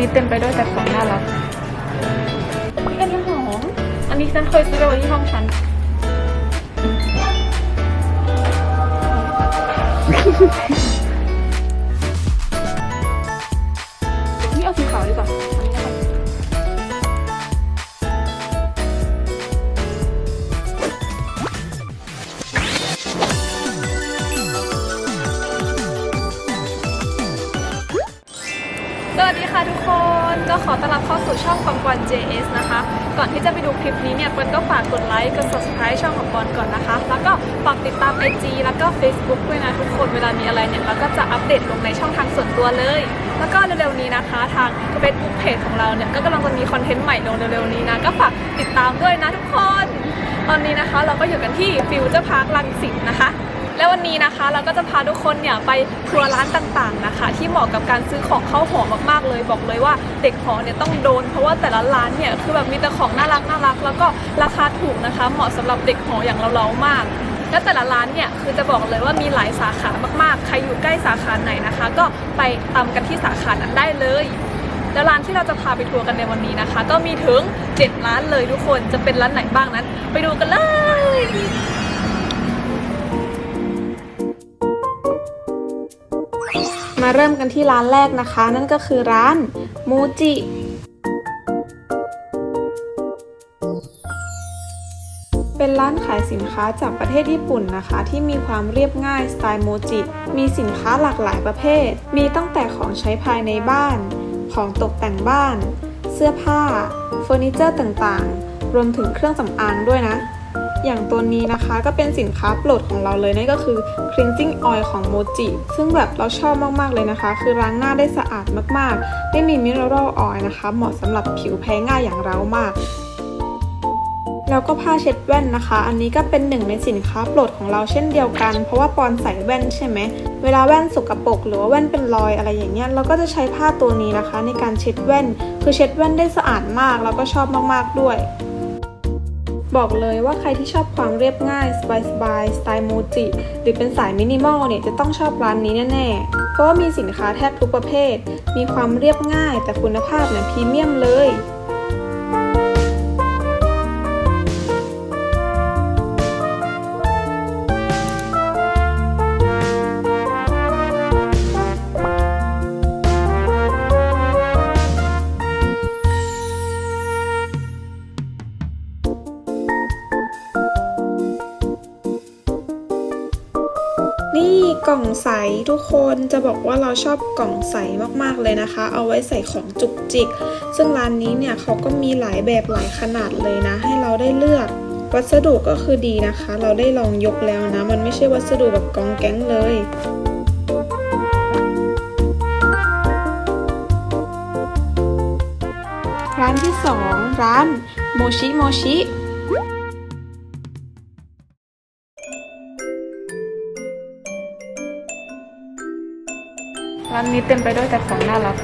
นี้เต็มไปด้วยแต่ของน่ารักอันนี้หอม อันนี้ฉันเคยซื้อไปไว้ที่ห้องฉัน สวัสดีค่ะทุกคนก็ขอต้อนรับเข้าสู่ช่องปังปอน JS นะคะ ก่อนที่จะไปดูคลิปนี้เนี่ยเปิ้ลก็ฝากกดไลค์กด subscribe ช่องของปอนก่อนนะคะ แล้วก็ฝากติดตาม IG แล้วก็ Facebook ด้วยนะทุกคนเวลามีอะไรเนี่ยเราก็จะอัปเดตลงในช่องทางส่วนตัวเลย แล้วก็เร็วๆนี้นะคะทาง Facebook Page ของเราเนี่ยก็กำลังจะมีคอนเทนต์ใหม่ลงเร็วๆนี้นะก็ฝากติดตามด้วยนะทุกคน ตอนนี้นะคะเราก็อยู่กันที่ฟิวเจอร์พาร์คลังสิตนะคะ วันนี้นะคะ เราก็จะพาทุกคนเนี่ยไปทัวร์ร้านต่างๆนะคะ ที่เหมาะกับการซื้อของเข้าหอมากๆเลย บอกเลยว่าเด็กหอเนี่ยต้องโดน เพราะว่าแต่ละร้านเนี่ยคือแบบมีแต่ของน่ารักน่ารักแล้วก็ราคาถูกนะคะ เหมาะสำหรับเด็กหออย่างเราๆมากและแต่ละร้านเนี่ยคือจะบอกเลยว่ามีหลายสาขามากๆ ใครอยู่ใกล้สาขาไหนนะคะ ก็ไปตามกันที่สาขานั้นได้เลยแล้วร้านที่เราจะพาไปทัวร์กันในวันนี้นะคะ ก็มีถึง 7 ร้านเลยทุกคนจะเป็นร้านไหนบ้างนั้น ไปดูกันเลย มาเริ่มกันที่ร้านแรกนะคะ นั่นก็คือร้านมูจิเป็นร้านขายสินค้าจากประเทศญี่ปุ่นนะคะ ที่มีความเรียบง่ายสไตล์โมจิ มีสินค้าหลากหลายประเภท มีตั้งแต่ของใช้ภายในบ้าน ของตกแต่งบ้าน เสื้อผ้า เฟอร์นิเจอร์ต่างๆ รวมถึงเครื่องสำอางด้วยนะ อย่างตัวนี้นะคะก็เป็นสินค้าโปรดของเราเลยนั่นก็คือ cleansing oil ของโมจิ ซึ่งแบบเราชอบมาก ๆ เลยนะคะ คือล้างหน้าได้สะอาดมาก ๆ ไม่มี mineral oil นะคะ เหมาะสำหรับผิวแพ้ง่ายอย่างเรามากแล้วก็ผ้าเช็ดแว่นนะคะ อันนี้ก็เป็นหนึ่งในสินค้าโปรดของเราเช่นเดียวกัน เพราะว่าปอนใส่แว่นใช่ไหม เวลาแว่นสกปรกหรือว่าแว่นเป็นรอยอะไรอย่างเงี้ย เราก็จะใช้ผ้าตัวนี้นะคะ ในการเช็ดแว่น คือเช็ดแว่นได้สะอาดมาก แล้วก็ชอบมากๆด้วย บอกเลยว่าใครที่ชอบความเรียบง่ายสบายๆสไตล์โมจิ หรือเป็นสายมินิมอลเนี่ยจะต้องชอบร้านนี้แน่ๆ เพราะว่ามีสินค้าแทบทุกประเภท มีความเรียบง่ายแต่คุณภาพเนี่ยพรีเมียมเลย กล่องใสทุกคนจะบอกว่าเราชอบกล่องใสมากๆเลยนะคะ เอาไว้ใส่ของจุกจิก ซึ่งร้านนี้เนี่ยเขาก็มีหลายแบบหลายขนาดเลยนะ ให้เราได้เลือกวัสดุก็คือดีนะคะ เราได้ลองยกแล้วนะ มันไม่ใช่วัสดุแบบกองแก๊งเลยร้านที่สองร้านโมชิโมชิ ร้านนี้เต็มไปด้วยแต่ของน่ารัก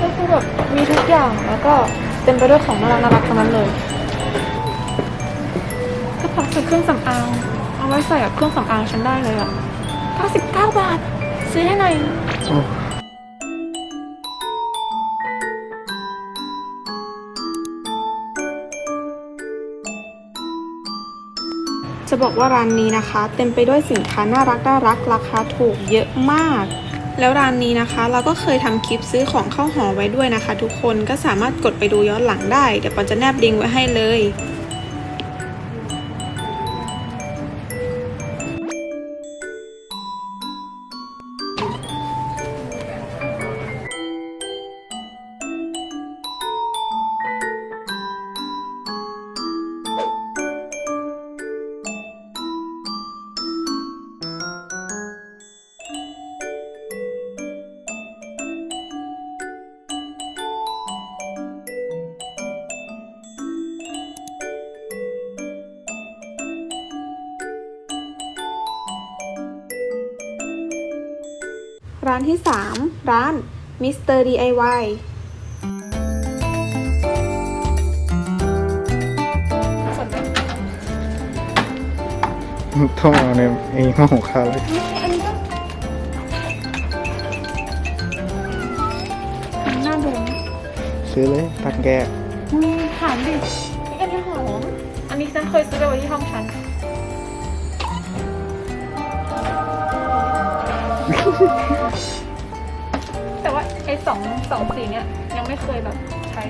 ก็คือแบบมีทุกอย่างแล้วก็เต็มไปด้วยของน่ารักน่ารักทั้งนั้นเลยกระเป๋าใส่เครื่องสำอางเอาไว้ใส่กับเครื่องสำอางฉันได้เลยอะ99 บาท ซื้อให้หน่อย จะบอกว่าร้านนี้นะคะ เต็มไปด้วยสินค้าน่ารักน่ารักราคาถูกเยอะมาก แล้วร้านนี้นะคะ เราก็เคยทำคลิปซื้อของเข้าหอไว้ด้วยนะคะ ทุกคนก็สามารถกดไปดูย้อนหลังได้เดี๋ยวปอนจะแนบลิงก์ไว้ให้เลย ร้านที่ 3 ร้าน Mr. DIY ต้องเอาในไอ้ห้องของข้าวเลยอันนี้ก็โดนซื้อเลยตังแกอืมถามดินี่อันนี้หอมอันนี้ฉันเคยซื้อไปไว้ที่ห้องฉัน แต่ว่าไอ้สองสองสีเนี้ยยังไม่เคยแบบใช้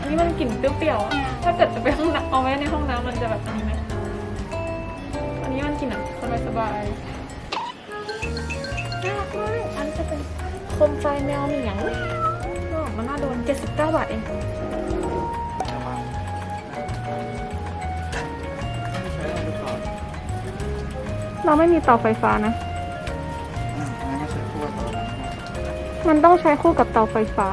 อันนี้มันกลิ่นเปรี้ยวๆอะถ้าเกิดจะไปห้องน้ำเอาไว้ในห้องน้ำมันจะแบบนี้ไหมอันนี้มันกลิ่นแบบสบายๆน่ารักมากอันนี้จะเป็นโคมไฟแมวเหมียงน่ามันน่าโดน79บาทเองเราไม่มีเตาไฟฟ้านะ มันต้องใช้คู่กับเตาไฟฟ้า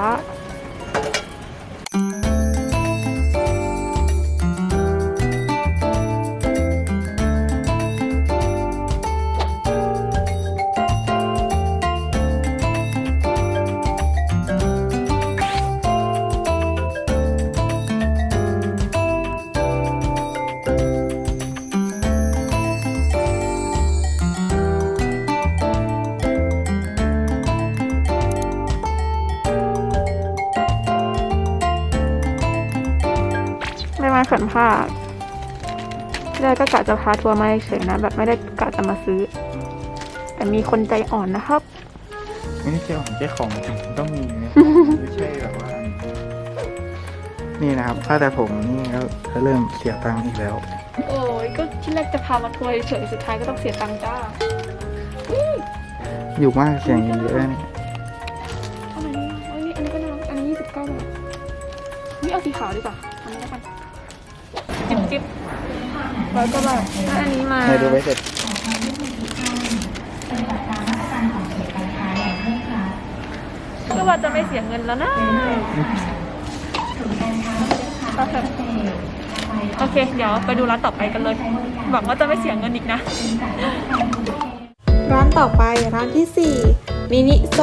ไม่มาเขินผ้าได้ก็กะจะพาทัวร์มาเฉยๆนะ แบบไม่ได้กะจะมาซื้อ แต่มีคนใจอ่อนนะครับ ไม่ใช่ของเจ้าของจริงต้องมีนะไม่ใช่แบบว่า นี่นะครับถ้าแต่ผมนี่ก็จะเริ่มเสียตังค์อีกแล้ว โอ้ยก็ที่แรกจะพามาทัวร์เฉยๆสุดท้ายก็ต้องเสียตังค์จ้าอยู่มากเสียงเยอะๆนี่อันไหนเนี่ยอันนี้อันนี้ก็น่ารักอันนี้ยี่สิบเก้าบาทนี่เอาสีขาวดีกว่าอันนี้แล้วกัน จิ๊บจิ๊บร้อยกว่าบาทถ้าอันนี้มาในดูไปเสร็จก็ว่าจะไม่เสียเงินแล้วนะโอเคโอเค เดี๋ยวไปดูร้านต่อไปกันเลย หวังว่าจะไม่เสียเงินอีกนะ ร้านต่อไปร้านที่ 4 มินิโซ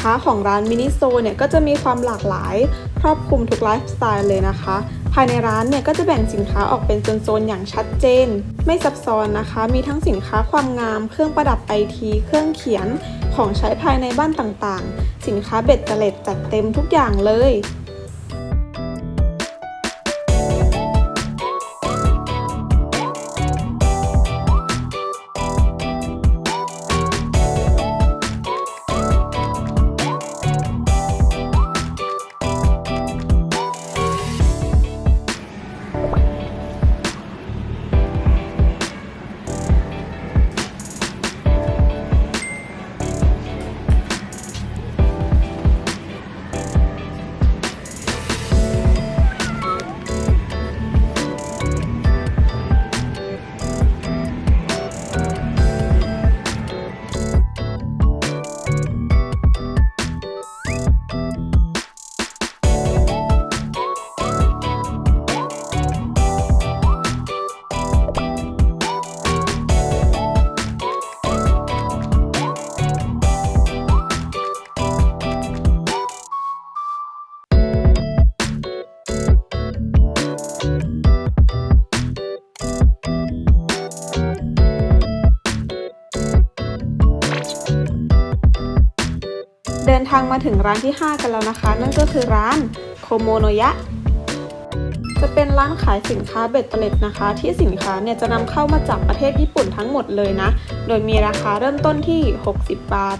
ค้าของร้านมินิโซเนี่ยก็จะมีความหลากหลายครอบคลุมทุกไลฟ์สไตล์เลยนะคะ ภายในร้านเนี่ยก็จะแบ่งสินค้าออกเป็นโซนๆอย่างชัดเจน ไม่ซับซ้อนนะคะ มีทั้งสินค้าความงาม เครื่องประดับไอที เครื่องเขียน ของใช้ภายในบ้านต่างๆ สินค้าเบ็ดเตล็ดจัดเต็มทุกอย่างเลย ทางมาถึงร้านที่ 5 กันแล้วนะคะ นั่นก็คือร้านโคโมโนยะจะเป็นร้านขายสินค้าเบ็ดเตล็ดนะคะ ที่สินค้าเนี่ยจะนำเข้ามาจากประเทศญี่ปุ่นทั้งหมดเลยนะ โดยมีราคาเริ่มต้นที่ 60 บาท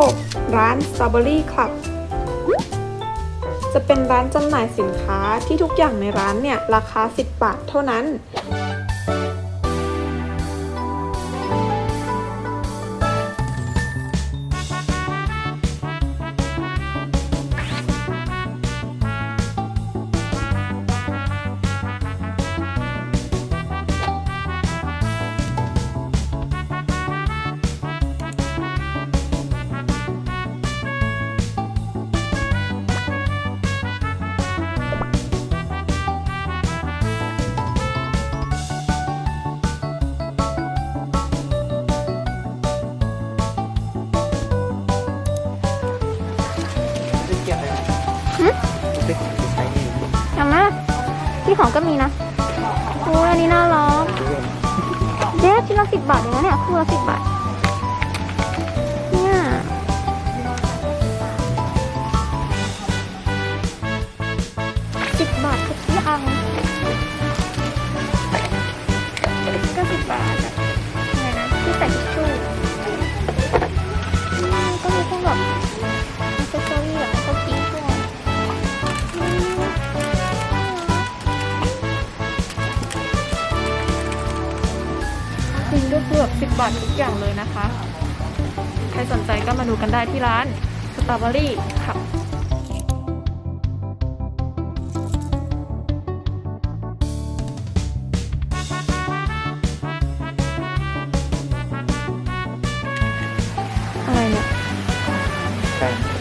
6 ร้าน Strawberry Club จะเป็นร้านจำหน่ายสินค้าที่ทุกอย่างในร้านเนี่ย ราคา 10 บาทเท่านั้น ที่ของก็มีนะโอ้ยอันนี้น่ารักเจ๊ชิ้นละสิบบาทเองนะเนี่ยคู่ละสิบบาทเนี่ยสิบบาททุกอย่างก็สิบบาทอะอะไรนะที่ใส่ทิชชู่ก็มีพวกแบบอิสเซอรี่แบบ 10 บาททุกอย่างเลยนะคะ ใครสนใจก็มาดูกันได้ที่ร้านสตรอเบอรี่ค่ะอะไรเนี่ย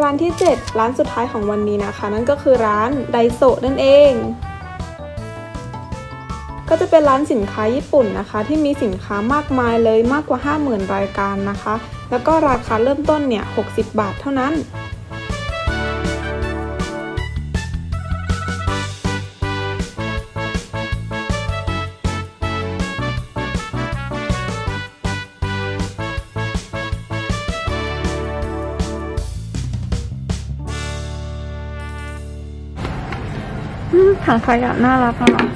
ร้านที่ 7 ร้านสุดท้ายของวันนี้นะคะ นั่นก็คือร้านไดโซนั่นเอง ก็จะเป็นร้านสินค้าญี่ปุ่นนะคะ ที่มีสินค้ามากมายเลยมากกว่า 50,000 รายการนะคะ แล้วก็ราคาเริ่มต้นเนี่ย 60 บาทเท่านั้น ถังขยะน่ารักอะเนาะ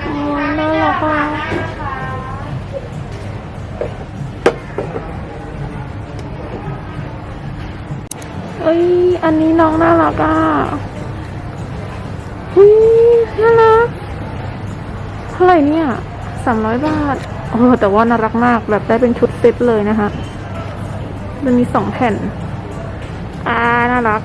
โอ้ยน่ารักอะเอ้ย อันนี้น้องน่ารักอะอุ้ยน่ารักเท่าไหร่เนี่ยสามร้อยบาท โอ้แต่ว่าน่ารักมากแบบได้เป็นชุดเซ็ตเลยนะคะมันมีสองแผ่น อ่า น่ารัก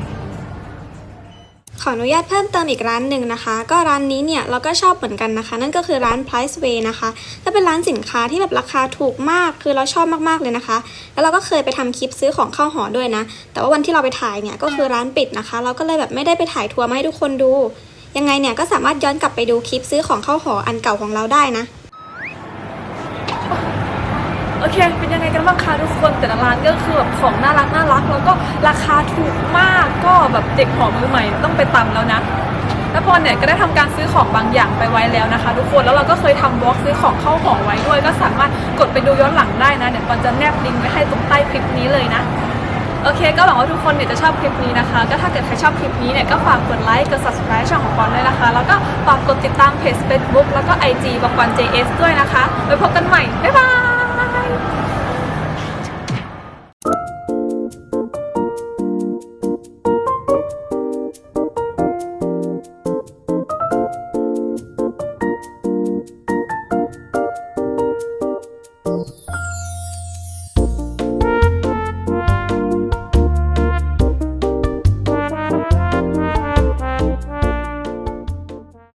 ขออนุญาตเพิ่มเติมอีกร้านหนึ่งนะคะ ก็ร้านนี้เนี่ยเราก็ชอบเหมือนกันนะคะ นั่นก็คือร้าน Price Way นะคะก็เป็นร้านสินค้าที่แบบราคาถูกมาก คือเราชอบมากๆเลยนะคะ แล้วเราก็เคยไปทำคลิปซื้อของเข้าหอด้วยนะ แต่ว่าวันที่เราไปถ่ายเนี่ยก็คือร้านปิดนะคะ เราก็เลยแบบไม่ได้ไปถ่ายทัวร์มาให้ทุกคนดู ยังไงเนี่ยก็สามารถย้อนกลับไปดูคลิปซื้อของเข้าหออันเก่าของเราได้นะ โอเค เป็นยังไงกันบ้างคะทุกคน แต่ละร้านก็คือแบบของน่ารักน่ารัก แล้วก็ราคาถูกมาก ก็แบบเด็กหอมือใหม่ต้องไปตำแล้วนะแล้วพอเนี่ยก็ได้ทำการซื้อของบางอย่างไปไว้แล้วนะคะ ทุกคน แล้วเราก็เคยทำบล็อกซื้อของเข้าหอไว้ด้วย ก็สามารถกดไปดูย้อนหลังได้นะ เดี๋ยวปอนจะแนบลิงก์ไว้ให้ตรงใต้คลิปนี้เลยนะโอเค ก็หวังว่าทุกคนเนี่ยจะชอบคลิปนี้นะคะ ก็ถ้าเกิดใครชอบคลิปนี้เนี่ยก็ฝากกดไลค์ กด subscribe ช่องของปอนด้วยนะคะ แล้วก็ฝากกดติดตามเพจ Facebook แล้วก็ IG บอกปอน JS ด้วยนะคะ ไว้พบกัน